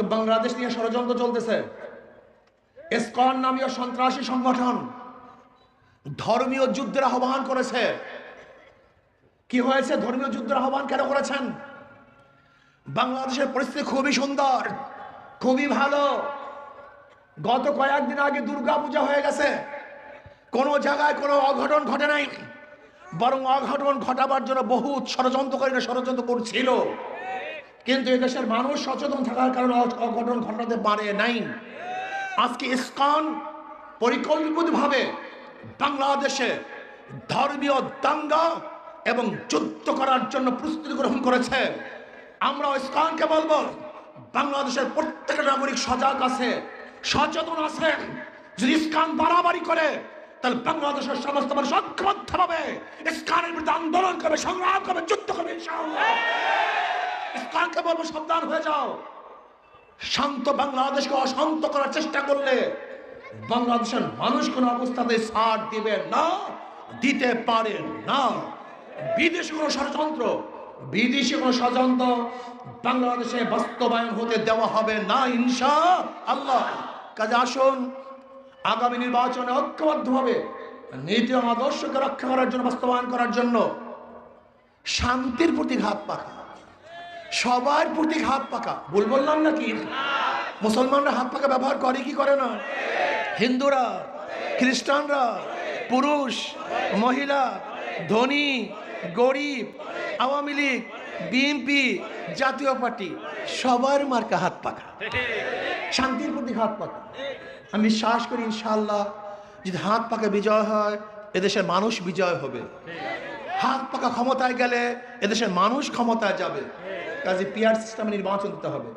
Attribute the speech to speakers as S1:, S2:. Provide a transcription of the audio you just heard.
S1: আজকে বাংলাদেশ নিয়ে ষড়যন্ত্র চলতেছে। এসকন নামীয় সন্ত্রাসী সংগঠন ধর্মীয় যুদ্ধের আহ্বান করেছে। কি হয়েছে? ধর্মীয় যুদ্ধের আহ্বান কেন করেছেন? বাংলাদেশের পরিস্থিতি খুবই সুন্দর, খুবই ভালো। গত কয়েকদিন আগে দুর্গা পূজা হয়ে গেছে। কোনো জায়গায় কোনো অঘটন ঘটে নাই। বরং অঘটন ঘটাবার জন্য বহু ষড়যন্ত্রকারীরা ষড়যন্ত্র করছিল। কিন্তু এদেশের মানুষ সচেতন থাকার কারণে অঘটন ঘটাতে পারে নাই। আজকে ইস্কন পরিকল্পিতভাবে বাংলাদেশে ধর্মীয় দাঙ্গা এবং যুদ্ধ করার জন্য প্রস্তুতি গ্রহণ করেছে। আমরা ইস্কনকে বলব, বাংলাদেশের প্রত্যেকটা নাগরিক সজাগ আছে, সচেতন আছে। যদি ইস্কন বাড়াবাড়ি করে, তাহলে বাংলাদেশের সমস্ত মানুষ ঐক্যবদ্ধ হবে ইস্কনের বিরুদ্ধে আন্দোলন করবে, সংগ্রাম করবে, যুদ্ধ করবে ইস্কনকে বলব, সাবধান হয়ে যাও। শান্ত বাংলাদেশকে অশান্ত করার চেষ্টা করলে বাংলাদেশের মানুষ কোন অবস্থাতে ছাড় দিবে না, দিতে পারে না। বিদেশি কোনো ষড়যন্ত্র, বিদেশি কোনো ষড়যন্ত্র বাংলাদেশে বাস্তবায়ন হতে দেওয়া হবে না, ইনশা আল্লাহ। কাজে আসুন, আগামী নির্বাচনে ঐক্যবদ্ধভাবে নীতি আদর্শকে রক্ষা করার জন্য, বাস্তবায়ন করার জন্য শান্তির প্রতি ঘাত পাখা সবার প্রতি হাত পাকা। ভুল বললাম নাকি? মুসলমানরা হাত পাকা ব্যবহার করে, কি করে না? হিন্দুরা, খ্রিস্টানরা, পুরুষ, মহিলা, ধনী, গরিব, Awami League BNP Jatiya Party, সবার মার্কা হাত পাকা। শান্তির প্রতি হাত পাকা। আমি বিশ্বাস করি ইনশাল্লাহ যদি হাত পাকা বিজয় হয়, এদেশের মানুষ বিজয় হবে। হাত পাকা ক্ষমতায় গেলে এদেশের মানুষ ক্ষমতায় যাবে। কাজে পিয়ার সিস্টেমে নির্বাচন দিতে হবে।